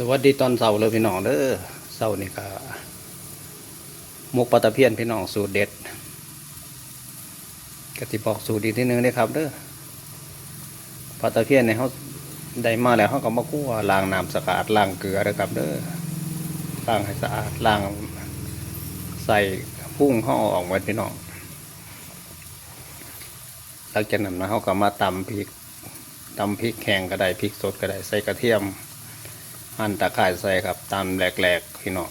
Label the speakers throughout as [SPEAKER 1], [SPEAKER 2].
[SPEAKER 1] สวัสดีตอนเสาร์เลยพี่น้องเด้อเสาร์นี่ก็มุกปลาตะเพียนพี่น้องสูตรเด็ดกติบอกสูตรดีที่หนึ่งเลยครับเด้อปลาตะเพียนเนี่ยเขาได้มาแล้วเขาก็มาคั่วล้างน้ำสะอาดล้างเกลือเลยครับเด้อล้างให้สะอาดล้างใส่พุ่งเขาเอออกไว้พี่น้องหลังจากนั้นนะเขาก็มาตำพริกตำพริกแห้งก็ได้พริกสดก็ได้ใส่กระเทียม หั่นตะไคร้ใส่ครับตำแหลกๆพี่น้อง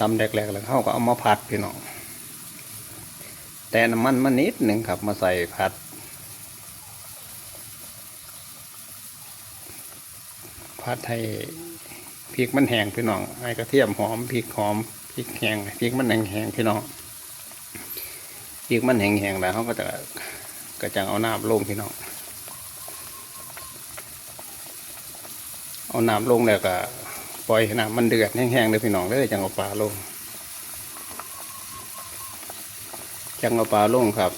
[SPEAKER 1] ตำแหลกๆแล้วเขาก็เอามาผัดพี่น้องแต่น้ำมันมานิดหนึ่งครับมาใส่ผัด ผัดให้พริกมันแห้งพี่น้องให้กระเทียมหอมพริกหอมพริกแห้งพริกมันแห้งๆพี่น้องพริกมันแห้งๆแล้วเขาก็จะก็จะเอาน้ำลงพี่น้อง เอาน้ำลงแล้วก็ปล่อยน้ำมันเดือดแห้งๆเลยพี่น้องเลยจังเอาปลาลงจังเอาปลาลงครับ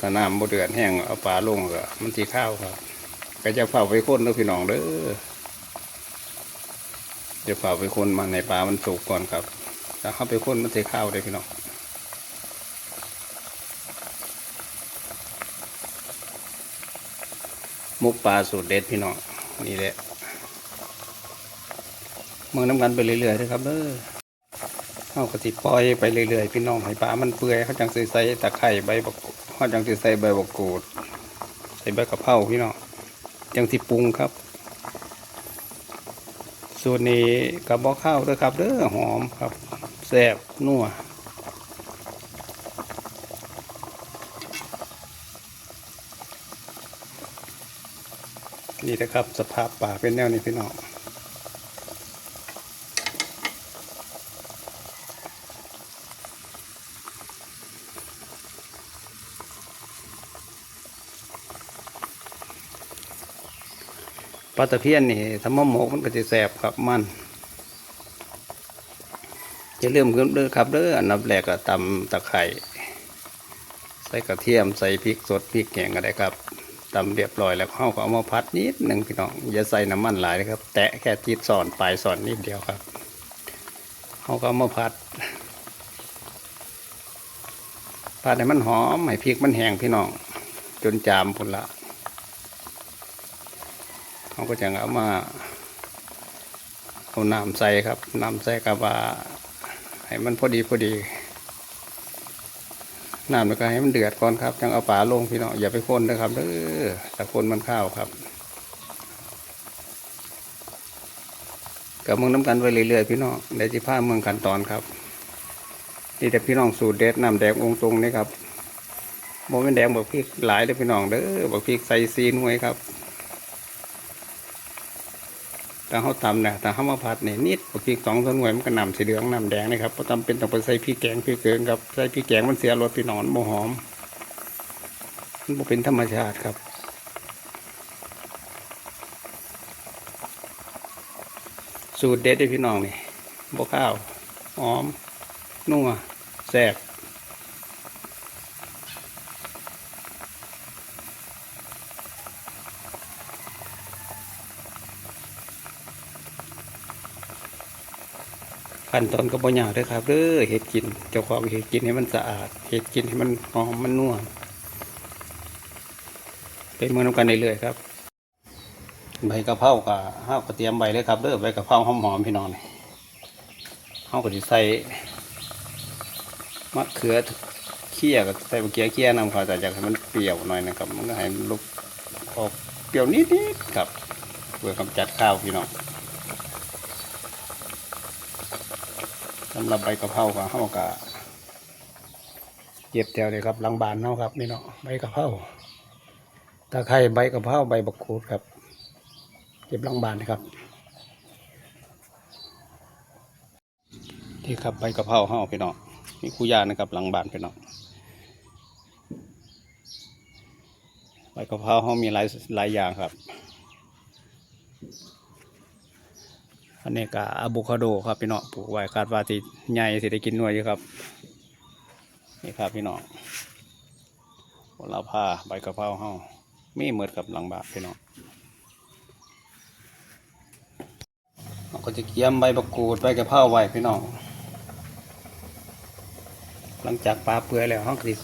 [SPEAKER 1] ถ้าน้ำบ่เดือดแห้งเอาปลาลงก็มันสีข้าวครับ ก็จะเผาไปคนเลยพี่น้องเด้อจะเผาไปคนมันในปลามันสุกก่อนครับถ้าเข้าไปคนมันสีข้าวเลยพี่น้องมุกปลาสูตรเด็ดพี่น้องนี่แหละ เมืองน้ำกันไปเรื่อยๆนะครับเด้อเขาก็สิปล่อยไปเรื่อยๆพี่น้องให้ปลามันเปื่อยเขาจังสิใส่ตะไคร้ใบบักเขาจังสิใส่ใบบักกูด ใส่ใบกะเพราพี่น้องจังสิปรุงครับส่วนนี้กระบอกข้าวด้วยครับเด้อหอมครับแซ่บนัวนี่นะครับสภาพป่าเป็นแนวนี้พี่น้อง ลาตะเพียนนี่ถ้ามาหมกมันก็จะแสบครับมันจะเริ่มขึ้นเด้อครับเด้ออันดับแรกก็ตำตะไคร้ใส่กระเทียมใส่พริกสดพริกแกงก็ได้ครับตำเรียบร้อยแล้วเขาก็เอามาพัดนิดหนึ่งพี่น้องอย่าใส่น้ำมันหลายนะครับ แตะแค่จิตสอนปลายสอนนิดเดียวครับเขาก็เอามาพัดพัดให้มันหอมให้พริกมันแห้งพี่น้องจนจามพุ่นละ เขาก็จะเอามาเอาน้ำใส่ครับน้ำใส่กับว่าให้มันพอดีพอดีน้ำแล้วก็ให้มันเดือดก่อนครับจังเอาปลาลงพี่น้องอย่าไปคนนะครับเด้อแต่คนมันข้าวครับกับเมืองน้ำกันไปเรื่อยๆพี่น้องในที่ผ้าเมืองกันตอนครับนี่แต่พี่น้องสูตรเด็ดน้ำแดงองตรงนี่ครับโมเป็นแดงบอกพริกหลายเลยพี่น้องเด้อบอกพริกใส่ซีนห่วยครับ แต่เขาตำเนี่ยแต่เขามาผัดเนี่ยนิดพริกสองส่วนหน่วยมันก็นำสีเหลืองนำแดงนะครับเพราะตำเป็นต้องไปใส่พริกแกงพริกเกลือครับใส่พริกแกงมันเสียรสพี่นอนโมหอมมันเป็นธรรมชาติครับสูตรเด็ดได้พี่น้องนี่บข้าวหอมนัวแซ่บ ขั้นตอนก็บ่ยากเด้อครับเด้อเห็ดกิน เจ้าของเห็ดกินให้มันสะอาด เห็ดกินให้มันหอมมันนัวเป็นมือน้ำกันเรื่อยๆครับ ใบกะเพราก็ห้าวก็เตรียมใบเลยครับเด้อใบกะเพราหอมๆพี่น้องนี่ห้าวก็สิใส่มะเขือเคี่ยกับใส่มะเขือเคี่ยนำเขาแต่อยากให้มันเปรี้ยวหน่อยนะครับ มันก็ให้มันลุกออกเปรี้ยวนิดๆครับเพื่อกำจัดข้าวพี่น้อง สำหรับใบกะเพราของเฮากะเย็บแถวเลยครับหลังบานเฮาครับนี่เนาะใบกะเพราตะไคร้ใบกะเพราใบบักคูดครับเก็บหลังบานนะครับที่ครับใบกะเพราเฮาพี่น้องมีคู่ยานะครับหลังบานพี่น้องใบกะเพราเฮามีหลายหลายอย่างครับ อันนี้ก็อะโวคาโดครับพี่น้องปลูกไว้คาดว่าที่ใหญ่สิได้กินหน่วยอยู่ครับ นี่ครับพี่น้องโหระพาใบกะเพราเฮามีเหมือดกับหลังบาพี่น้องเราก็จะเกี่ยมใบบักกูดใบกระเพราไว้พี่น้องหลังจากปลาเปื่อยแล้วห้องติ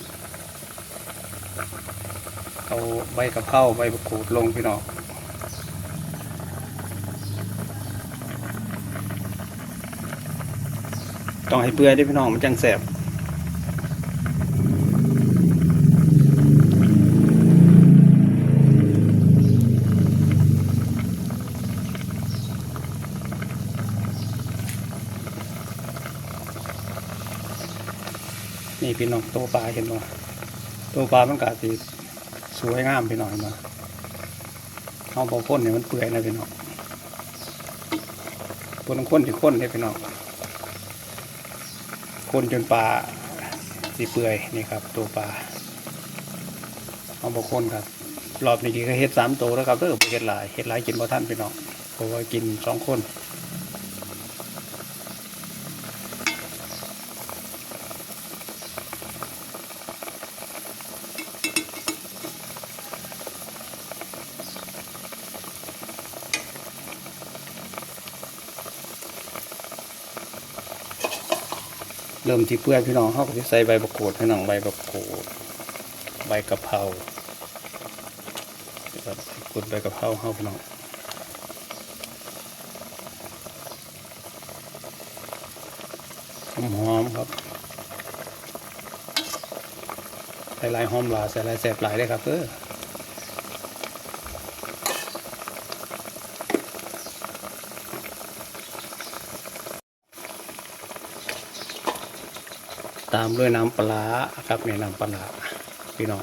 [SPEAKER 1] เอาใบกระเพราใบบักกูดลงพี่น้อง ต้องให้เปื่อยด้วยพี่น้องมันจังแสบนี่พี่น้องตัวปลาเห็นบ่ตัวปลามันกาสีสวยงามพี่น้องเห็นบ่เอาบอข้นเนี่ยมันเปื่อยนะพี่น้องตัวน้ำข้นที่ข้นเนี่ยพี่น้อง คนจนปลาสีเปื่อยนี่ครับ ตัวปลาเอาบกคนครับรอบนี้ก็เฮ็ดสามตัวแล้วครับเด้อเฮ็ดหลายเฮ็ดหลายกินบ่ท่านพี่น้องเพราะว่ากินสองคน ริ่มที่เปื่อยพี่น้องเขาก็จะใส่ใบบักกูดพี่น้องใบบักกูดใบกะเพรากุดใบกะเพราเขาพี่น้องหอมครับใส่ลายหอมหลาใส่ลายแสบหลายเลยครับเออ ตามด้วยน้ำปลาครับนี่น้ำปลาพี่น้อง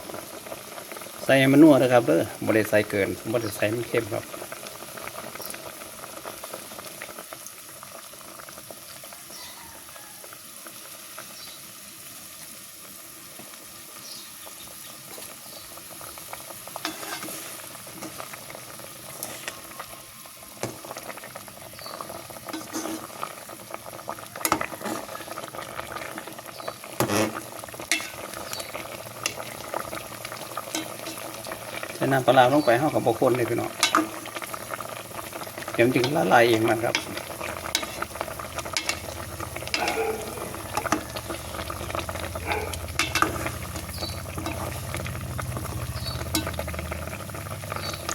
[SPEAKER 1] ใส่หมันนัวนะครับเด้อบ่ได้ใส่เกินบ่ได้ใส่มันเข้มครับ น้ำปลาร้าลงไปห้ากับบคนเลยพี่น้องเดี๋ยวมันจึงละลายเองมันครับ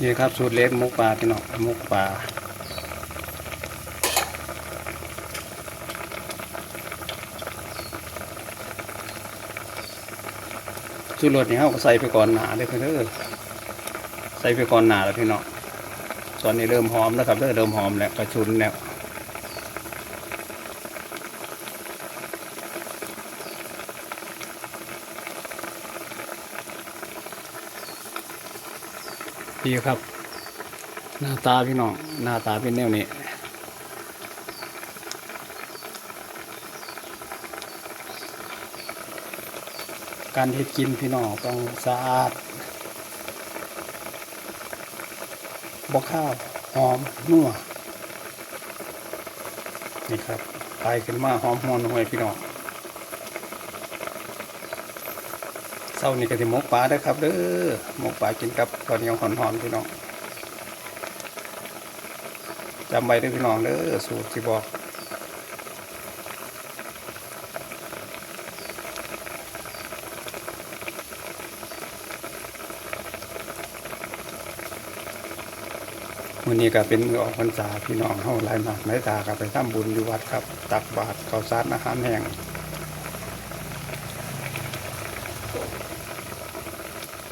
[SPEAKER 1] นี่ครับสูตรเล็กมุกปลาพี่น้องมุกปลาสูตรรสนี่เขาก็ใส่ไปก่อนหนาเลยเพื่อนเด้อใส่ไปก่อนหนาแล้วพี่น้องตอนนี้เริ่มหอมแล้วครับเริ่มเริ่มหอมแล้วกระชุนแล้วดีครับ หน้าตาพี่น้องหน้าตาเป็นแนวนี้การเฮ็ดกินพี่น้องต้องสะอาด บกข้าวหอมนัวนี่ครับไปขึ้นมาหอมหอนหวยพี่น้องเศร้านี่ก็สิหมกปลาเด้อครับเด้อหมกปลากินกับข้าวเหนียวหอนๆพี่น้องจำไว้ด้วยพี่น้องเด้อสูตรที่บอก มื้อนี้ก็เป็นมือออกพรรษาพี่น้องเฮาหลายมากหลายตาก็ไปทำบุญอยู่วัดครับ ตักบาตรข้าวสารอาหารแห้ง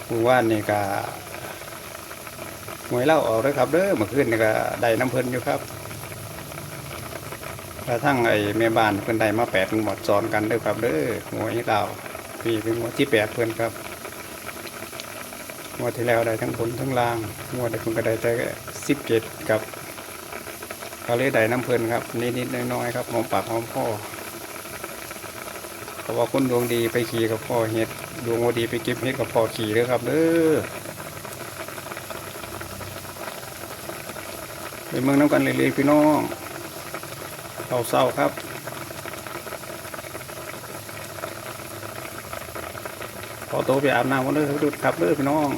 [SPEAKER 1] ผู้ว่านี่ก็หวยเล่าออกเลยครับเด้อเมื่อคืนนี่ก็ได้น้ำเพิ่นอยู่ครับกระทั่งไอ้แม่บ้านเพิ่นได้มาแปดหมดซ้อนกันเด้อครับเด้อหวยเล่าพี่เป็นหมดที่แปดเพิ่นครับ วดที่แล้วได้ทั้งบนทั้งล่างงวดที่คุณก็ได้แต่สิบเจ็ดกับเขาเลยได้น้ำเพลินครับนิดๆน้อยๆครับหอมปากหอมคอเพราว่าคนดวงดีไปขี่กับพ่อเห็ดดวงดีไปเก็บเห็ดกับพ่อขี่เลยครับเด้อไปเมืองน้ำกันเลยๆพี่น้องเขาเศร้าครับขอตัวไปอาบน้ำกันเลยครับเด้อพี่น้อง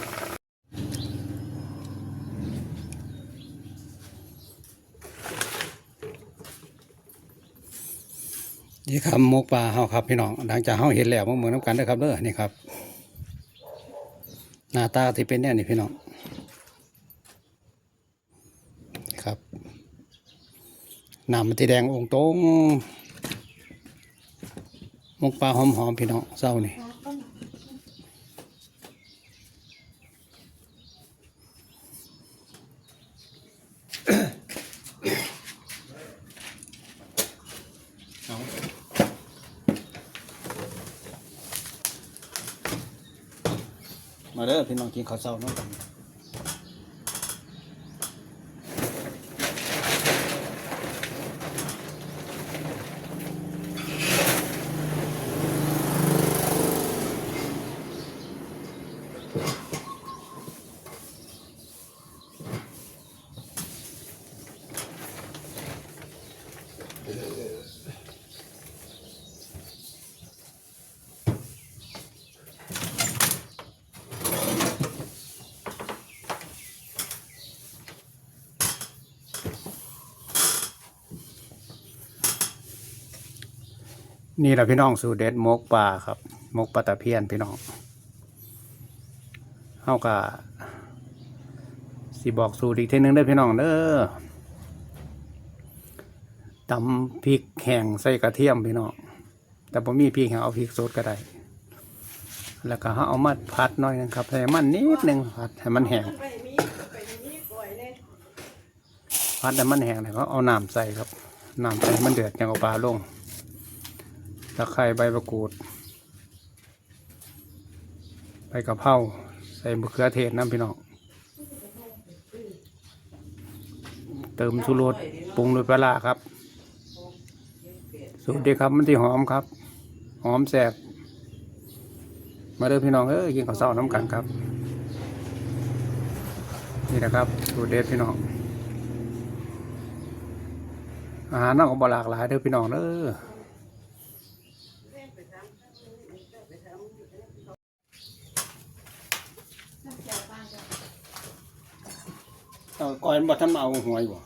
[SPEAKER 1] นี่ครับหมกปลาเฮาครับพี่น้องหลังจากเฮาเห็นแล้วมาเมืองน้ำกันเด้ครับเด้อนี่ครับ หน้าตาที่เป็นเนี่ยนี่พี่น้องครับน้ำมันที่แดงองตรงมกปลาหอมๆพี่น้องเศร้านี่ มาเด้อพี่น้องกินข้าวเช้าน้องกัน นี่แหละพี่น้องสูตรเด็ดมกปลาครับมกปลาตะเพียนพี่น้องเฮากะสิบอกสูตรอีกทีหนึงเด้อพี่น้องเด้อตำพริกแห้งใส่กระเทียมพี่น้องแต่ผมมีพริกแห้งเอาพริกสดก็ได้ แล้วก็เฮาเอามาผัดหน่อยนึงครับให้มันนิดนึงผัดให้มันแห้ง
[SPEAKER 2] ไปมีไปมีปล่อยเลย
[SPEAKER 1] พัดให้มันแห้งแล้วก็เอาน้ำใส่ครับน้ำใส่ให้มันเดือดยังเอาปลาลง ตะไคร้ใบมะกรูดใบกะเพราใส่มะเขือเทศน้ำพี่น้องเติมชูรสปรุงด้วยปลาร้าครับ สูตรเดีครับมันที่หอมครับ หอมแสบมาเด้อพี่น้องเอ้ยกินข้าวเช้าน้ำกันครับ นี่นะครับสูตรเด็ดพี่น้องอาหารนอกก็บหลากหลายเด้อพี่น้องเด้อ เอาก่อนบ่ท่านมาเอาหวยบ่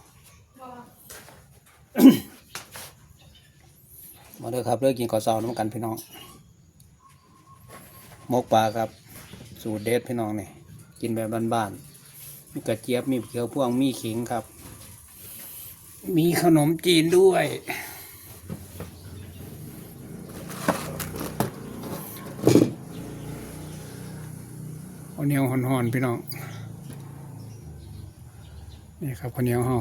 [SPEAKER 1] มาเด้อครับเด้อกินข้าวเช้าน้ำกันพี่น้องหมกปลาครับ สูตรเด็ดพี่น้องนี่กินแบบบ้านๆมีกระเจี๊ยบมีเขียวพ่วงมีขิงครับ มีขนมจีนด้วยข้าวเหนียวห่อนๆพี่น้อง นี่ครับข้าวเหนียวห่อ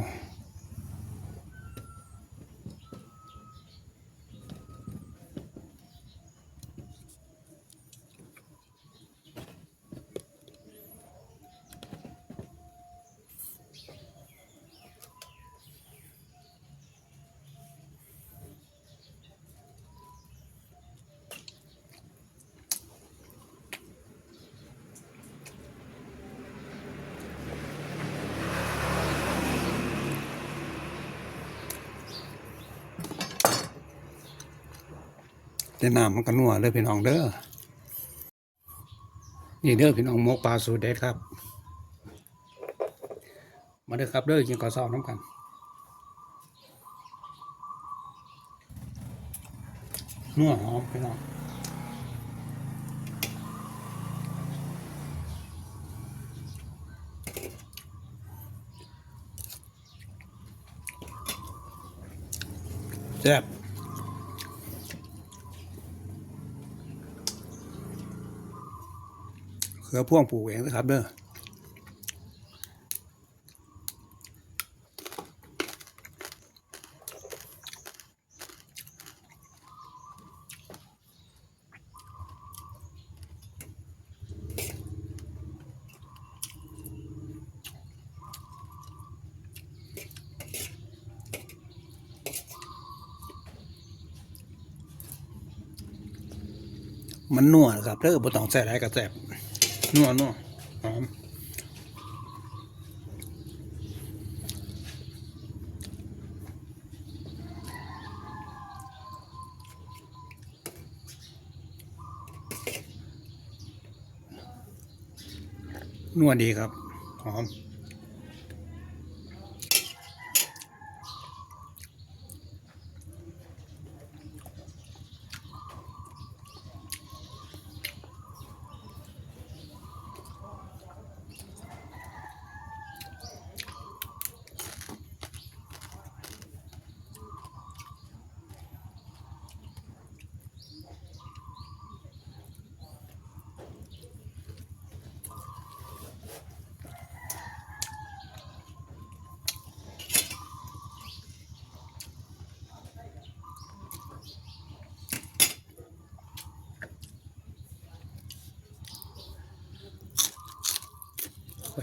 [SPEAKER 1] แต่น้ำมันก็นัวเด้อพี่น้องเด้อนี่เด้อพี่น้องหมกปลาสูตรเด็ดครับ มาเด้อครับเด้อกินข้าวเช้าน้ำกันนัวหอมพี่น้องแซ่บ ขือพ่วงปลูกเองนะครับเด้อมันนัวนะครับเด้อบ่ต้องใส่ไรก็แซ่บ นัวนัวหอมนัวดีครับ หอม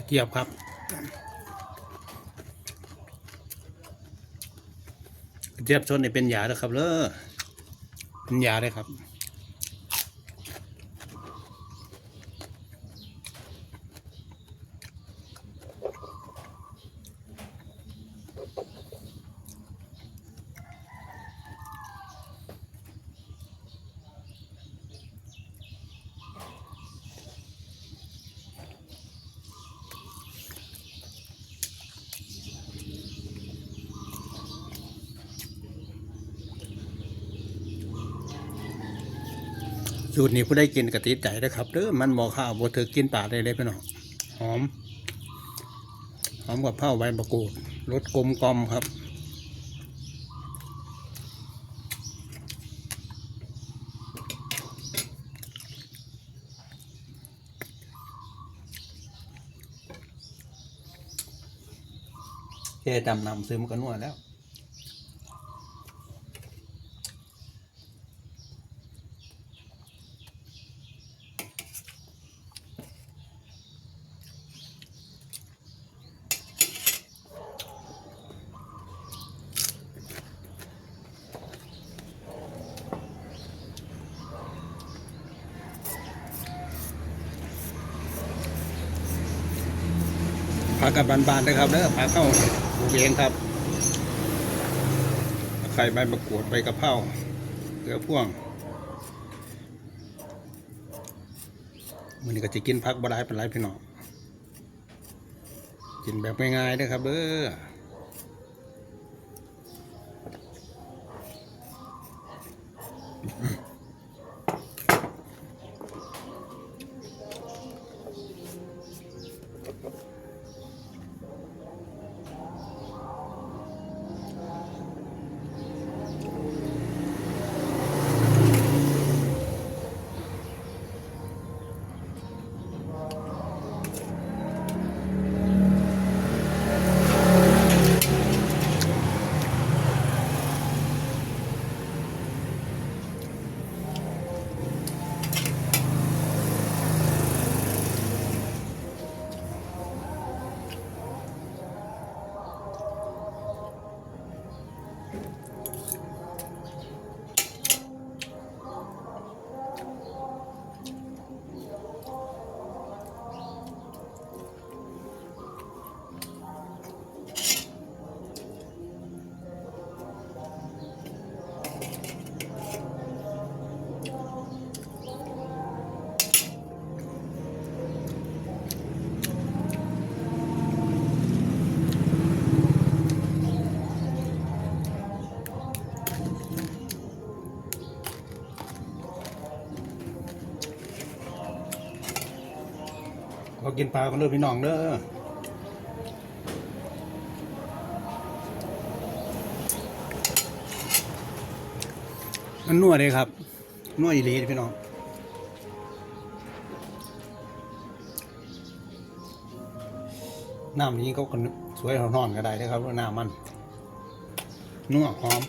[SPEAKER 1] เกียบครับเตี๋ยบชนนี่เป็นยาเลยครับเลอเป็นยาเลยครับ สูตรนี้ผู้ได้กินกะติดใจนะครับเด้อมันหมอข้าวบดเธอกินป่าได้เลยพี่น้องหอม หอมกับเผาใบมะกรูดรสกลมกลอมครับแค่จำนำซื้อมันก็นวดแล้ว พากันบานๆนะครับเด้อพาเข้าปลูกเองครับไข่ใบมะกรูดใบกะเพราเกลือพ่วงมันี้ก็จะกินพักบดายเป็นไรพี่น้องกินแบบง่ายๆนะครับเด้อ ก็กินปลากันเด้อพี่น้องเด้อมันนวเลยครับนวอีหลีพี่น้องน้ำนี้ก็สวยหอนๆก็ได้นะครับน้ำมันนัวหอม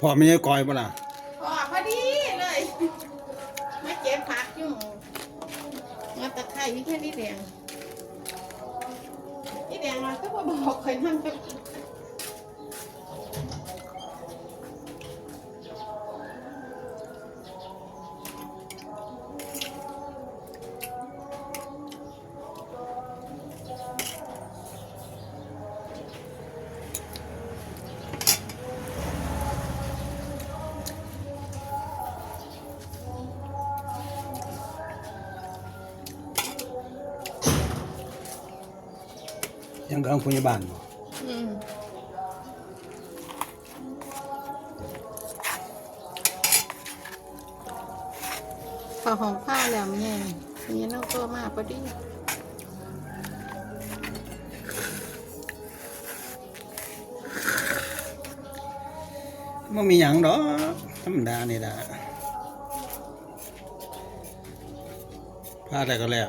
[SPEAKER 1] พ่อไม่ใช่กอยบ่ล่ะ
[SPEAKER 2] พอพอดีเลยมาเก็บผักอยู่มาตะไคร้มีแค่นี้แดงนี่แดงเราก็มาบอกเคยนั่ง ก็
[SPEAKER 1] ยังกลางพยาบาลบ่
[SPEAKER 2] อืมพอของผ้าแล้วแม่นี่น้องตัวมาพอดี
[SPEAKER 1] มันมีหยังดอกธรรมดานี่ล่ะพลาดอะไรก็แล้ว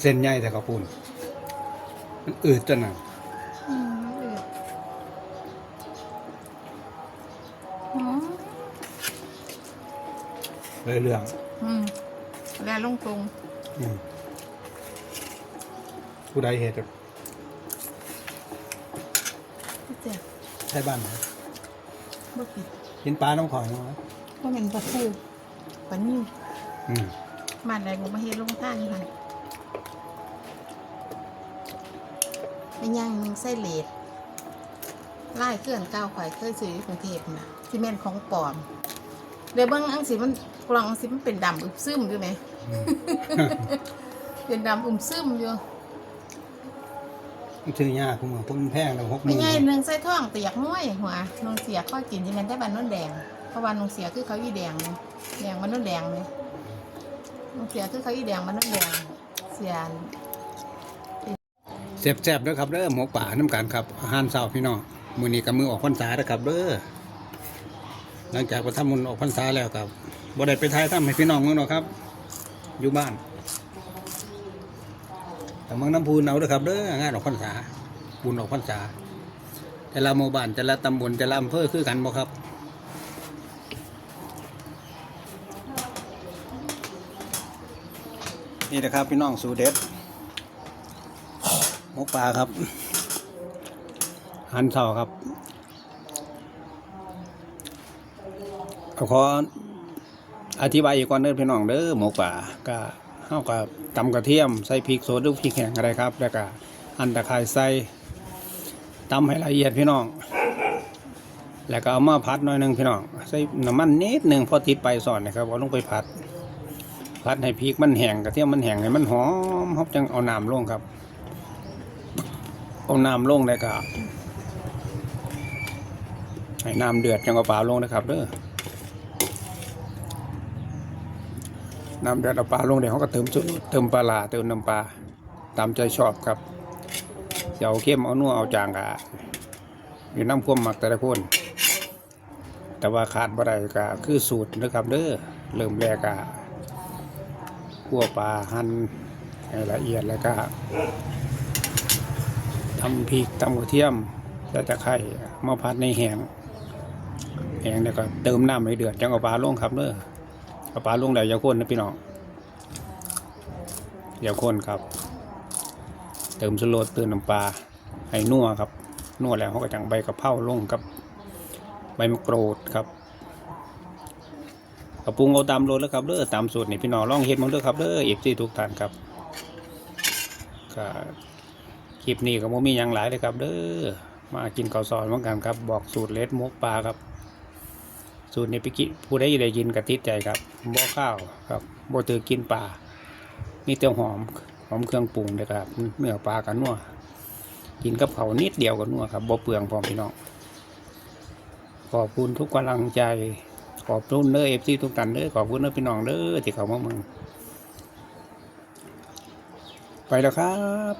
[SPEAKER 2] เส้น
[SPEAKER 1] ใหญ่แต่ก็พูนมันอืดจังน่ะ
[SPEAKER 2] อืมเดือดหอม
[SPEAKER 1] เลยเรื่อง
[SPEAKER 2] อืมแล้วลงตรง
[SPEAKER 1] อืมผู้ใดเหตุ
[SPEAKER 2] กระเสียบ
[SPEAKER 1] ใช่บ้านไหน
[SPEAKER 2] บ่ผิด
[SPEAKER 1] กินปลาน้ำของมั้ย
[SPEAKER 2] ก็เป็นปลาทูปลานิ่ม
[SPEAKER 1] อืม
[SPEAKER 2] มาได้ผมมาเฮ็ดลงท่านค่ะ ไม่ย่างไส้เลดไล่เคลื่อนก้าวข่อยเคยซื้อที่กรุงเทพนะที่แม่นของปลอมเดี๋ยวเบิ่งอังสิมันกล่องอังสิมันเป็นดำอึบซึมอยู่ไหม
[SPEAKER 1] อืม
[SPEAKER 2] เป็นดำอึมซึมอยู่
[SPEAKER 1] มันชื่อยากคุณหมอพุ่นแพงแล้วหกห
[SPEAKER 2] ไม่
[SPEAKER 1] มื่น
[SPEAKER 2] ไงหนึ่งใส่ท่องเตียกน้อยหัวนงเสียข้อกินที่แม่นได้บานโน้นแดงเพราะว่านงเสียคือเขาอีแดงเลยแดงมันโน้นแดงเลยนงเสียคือเขาอีแดงมันโน้นแดงเสีย
[SPEAKER 1] แซ่บๆเด้อครับเด้อหมกป่าน้ำกันครับอาหารเช้าพี่น้องมื้อนี้ก็มือออกพรรษาเด้อครับเด้อหลังจากไปทำบุญออกพรรษาแล้วครับบ่ได้ไปถ่ายทำให้พี่น้องมืองหรอกครับ อยู่บ้านแต่เมืองน้ำพูนเอาเด้อครับเด้องานออกพรรษาบุญออกพรรษาแต่ละหมู่บ้านแต่ละตำบลแต่ละอำเภอคือกันบ่ครับนี่นะครับพี่น้องสูเด็ด ปลาครับ หันเสาครับขออธิบายอีกก่อนเด้อพี่น้องเด้อหมกปลาก็เฮากับตำกระเทียมใส่พริกสดหรือพริกแห้งอะไรครับ แล้วก็หั่นตะไคร้ใส่ตำให้ละเอียดพี่น้อง แล้วก็เอามาพัดหน่อยหนึงพี่น้องใส่น้ำมันนิดหนึ่งพอติดไปสอนนะครับเอาลงไปผัดพัดให้พริกมันแห้งกระเทียมมันแห้งให้มันหอมฮอบจังเอาน้ำลงครับ เอาน้ำลงเลยครับให้น้ำเดือดจังเอาปลาลงนะครับเด้อน้ำเดือดเอาปลาลงเดี๋ยวเขาก็เติมจุเติมปลาร้าเติมน้ำปลาตามใจชอบครับเอาเข้มเอานัวเอาจางกะอยู่น้ำพ่วมหมักแต่ละคนแต่ว่าขาดบ่ได้ก็คือสูตรนะครับเด้อเริ่มแรกกะขั่วปลาหั่นให้ละเอียดแล้วก็ ทำพริกตำกระเทียมแล้วตะไคร้มาพัดในแหงแหงแล้วก็เติมน้ำให้เดือดจังเอาปลาลงครับเด้อเอาปลาลงแล้วอย่าคนนะพี่น้องอย่าคนครับ เติมสโลดเติมน้ำปลาให้นัวครับนัวแล้วเขาก็จังใบกระเพราลงครับใบมะกรูดครับกระปรุงเอาตามรสแล้วครับเด้อตามสูตรนี่พี่น้องลองเฮ็ดมันเด้อครับเด้อเอฟซีทุกท่านครับก็ คลิปนี้ก็บ่มีหยังหลายเลยครับ เด้อมากินข้าวซอยเหมือนกันครับ บอกสูตรเล็ดมกปลาครับ สูตรนี้ไปกินผู้ใดได้ยินก็ติดใจครับบ่ข้าวครับบ่ตือกินปลามีแต่หอมหอมเครื่องปรุงเลยครับเนื้อปลากันนัวกินกับเขานิดเดียวก็นัวครับบ่เปลืองพร้อมพี่น้องขอบคุณทุกกำลังใจขอบคุณเด้อเอฟซีทุกท่านเด้อขอบคุณเด้อพี่น้องเด้อที่เขามาเมืองไปแล้วครับ